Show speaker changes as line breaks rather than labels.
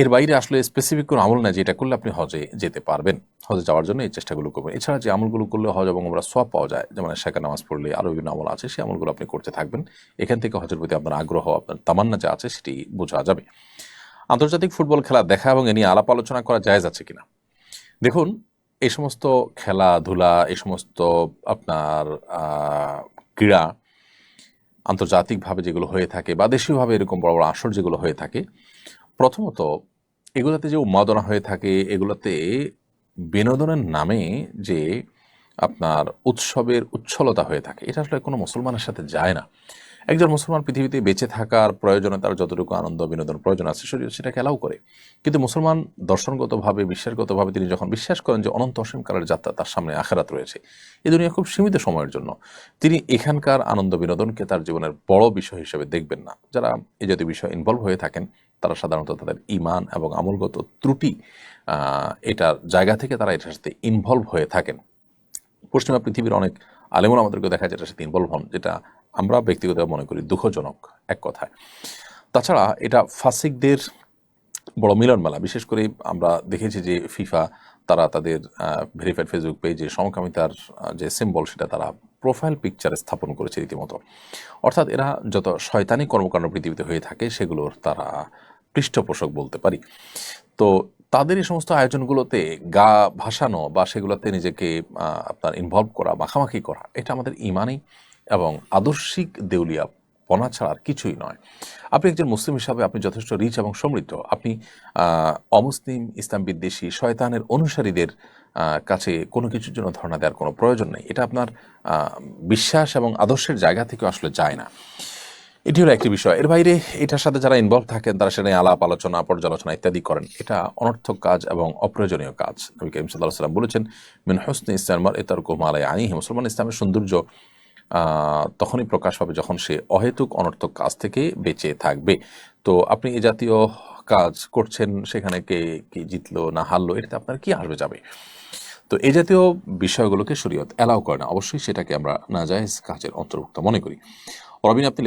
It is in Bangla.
এর বাইরে আসলে স্পেসিফিক কোনো আমল নাই যেটা করলে আপনি হজে যেতে পারবেন। হজে যাওয়ার জন্য এই চেষ্টাগুলো করবেন। এছাড়া যে আমলগুলো করলে হজ এবং আমরা সব পাওয়া যায়, যেমন শেখা নামাজ পড়লে আরও বিভিন্ন আমল আছে, সেই আমলগুলো আপনি করতে থাকবেন। এখান থেকে হজের প্রতি আপনার আগ্রহ, আপনার তামান্না যা আছে সেটি বোঝা যাবে। আন্তর্জাতিক ফুটবল খেলা দেখা এবং এ নিয়ে আলাপ আলোচনা করা জায়েজ আছে কিনা? দেখুন এই সমস্ত খেলাধুলা এই সমস্ত আপনার ক্রীড়া আন্তর্জাতিকভাবে যেগুলো হয়ে থাকে বা দেশীয়ভাবে এরকম বড় বড় আসর যেগুলো হয়ে থাকে প্রথমত, এগুলোতে যে উন্মাদনা হয়ে থাকে, এগুলোতে বিনোদনের নামে যে আপনার উৎসবের উচ্ছলতা হয়ে থাকে, এটা আসলে কোনো মুসলমানের সাথে যায় না। একজন মুসলমান পৃথিবীতে বেঁচে থাকার প্রয়োজনে তার যতটুকু আনন্দ, বিনোদন প্রয়োজন আছে শরীর সেটাকে অ্যালাউ করে। কিন্তু মুসলমান দর্শনগতভাবে, বিশ্বাসগতভাবে তিনি যখন বিশ্বাস করেন যে অনন্ত অসীমকালের যাত্রা তার সামনে আখেরাত রয়েছে এই দুনিয়া খুব সীমিত সময়ের জন্য, তিনি এখানকার আনন্দ, বিনোদনকে তার জীবনের বড় বিষয় হিসেবে দেখবেন না। যারা এই জাতীয় বিষয় ইনভলভ হয়ে থাকেন, তারা সাধারণত তাদের ইমান এবং আমলগত ত্রুটি এটার জায়গা থেকে তারা এটার সাথে ইনভলভ হয়ে থাকেন। পশ্চিমা পৃথিবীর অনেক আলেমন আমাদেরকে দেখা যায় এটার সাথে ইনভলভ হন, যেটা আমরা ব্যক্তিগত মনে করি দুঃখজনক এক কথায়। তাছাড়া এটা ফাসিকদের বড় মিলন মেলা বিশেষ করে আমরা দেখেছি যে ফিফা তারা তাদের ভেরিফাইড ফেসবুক পেজে সমকামিতার যে সিম্বল সেটা তারা প্রোফাইল পিকচারে স্থাপন করেছে রীতিমতো। অর্থাৎ এরা যত শয়তানি কর্মকাণ্ড পৃথিবীতে হয়ে থাকে সেগুলোর তারা পৃষ্ঠপোষক বলতে পারি। তো তাদের এই সমস্ত আয়োজনগুলোতে গা ভাসানো বা সেগুলোতে নিজেকে আপনার ইনভলভ করা, মাখামাখি করা, এটা আমাদের ইমানই এবং আদর্শিক দেউলিয়া, পনা ছাড়া আর কিছুই নয়। আপনি একজন মুসলিম হিসাবে আপনি যথেষ্ট রিচ এবং সমৃদ্ধ। আপনি অমুসলিম, ইসলাম বিদ্বেষী, শয়তানের অনুসারীদের কাছে কোনো কিছুর জন্য ধারণা দেওয়ার কোনো প্রয়োজন নেই। এটা আপনার বিশ্বাস এবং আদর্শের জায়গা থেকে আসলে যায় না। এটি হলো একটি বিষয়। এর বাইরে এটার সাথে যারা ইনভলভ থাকেন, তারা সেটা আলাপ, আলোচনা, পর্যালোচনা ইত্যাদি করেন। এটা অনর্থক কাজ এবং অপ্রয়োজনীয় কাজ। নবী করিম সাল্লাহ সাল্লাম বলেছেন, মিন হোসনে ইসলামার এতার কোমালায় আনি মুসলমান। ইসলামের সৌন্দর্য তখনই প্রকাশ পাবে যখন সে অহেতুক অনর্থক কাজ থেকে বেঁচে থাকবে। তো আপনি এ জাতীয় কাজ করছেন, সেখানে কে কি জিতলো, না হারলো, এটাতে আপনার কি আসবে যাবে? তো এই জাতীয় বিষয়গুলোকে শরীয়ত অ্যালাউ করে না। অবশ্যই সেটাকে আমরা নাজায়জ কাজের অন্তর্ভুক্ত মনে করি। রবিন আপনি